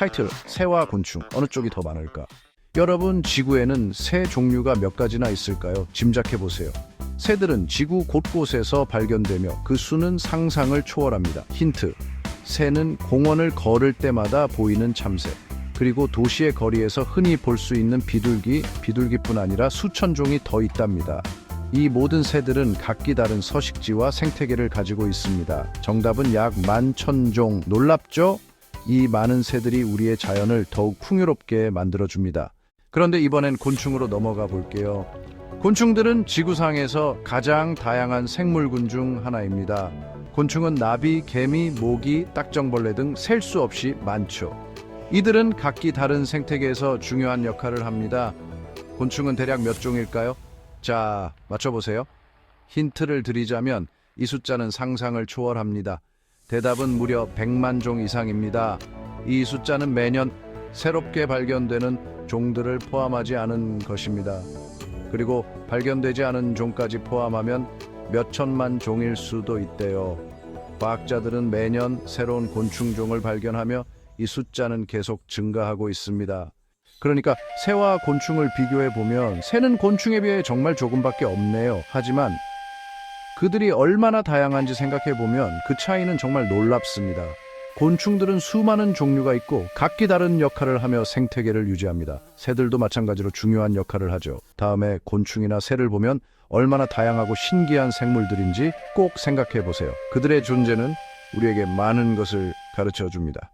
타이틀 새와 곤충 어느 쪽이 더 많을까? 여러분 지구에는 새 종류가 몇 가지나 있을까요? 짐작해 보세요. 새들은 지구 곳곳에서 발견되며 그 수는 상상을 초월합니다. 힌트. 새는 공원을 걸을 때마다 보이는 참새. 그리고 도시의 거리에서 흔히 볼 수 있는 비둘기, 비둘기뿐 아니라 수천 종이 더 있답니다. 이 모든 새들은 각기 다른 서식지와 생태계를 가지고 있습니다. 정답은 약 만천종. 놀랍죠? 이 많은 새들이 우리의 자연을 더욱 풍요롭게 만들어줍니다. 그런데 이번엔 곤충으로 넘어가 볼게요. 곤충들은 지구상에서 가장 다양한 생물군 중 하나입니다. 곤충은 나비, 개미, 모기, 딱정벌레 등 셀 수 없이 많죠. 이들은 각기 다른 생태계에서 중요한 역할을 합니다. 곤충은 대략 몇 종일까요? 자, 맞춰보세요. 힌트를 드리자면 이 숫자는 상상을 초월합니다. 대답은 무려 100만 종 이상입니다. 이 숫자는 매년 새롭게 발견되는 종들을 포함하지 않은 것입니다. 그리고 발견되지 않은 종까지 포함하면 몇 천만 종일 수도 있대요. 과학자들은 매년 새로운 곤충종을 발견하며 이 숫자는 계속 증가하고 있습니다. 그러니까 새와 곤충을 비교해 보면 새는 곤충에 비해 정말 조금밖에 없네요. 하지만 그들이 얼마나 다양한지 생각해 보면 그 차이는 정말 놀랍습니다. 곤충들은 수많은 종류가 있고 각기 다른 역할을 하며 생태계를 유지합니다. 새들도 마찬가지로 중요한 역할을 하죠. 다음에 곤충이나 새를 보면 얼마나 다양하고 신기한 생물들인지 꼭 생각해 보세요. 그들의 존재는 우리에게 많은 것을 가르쳐 줍니다.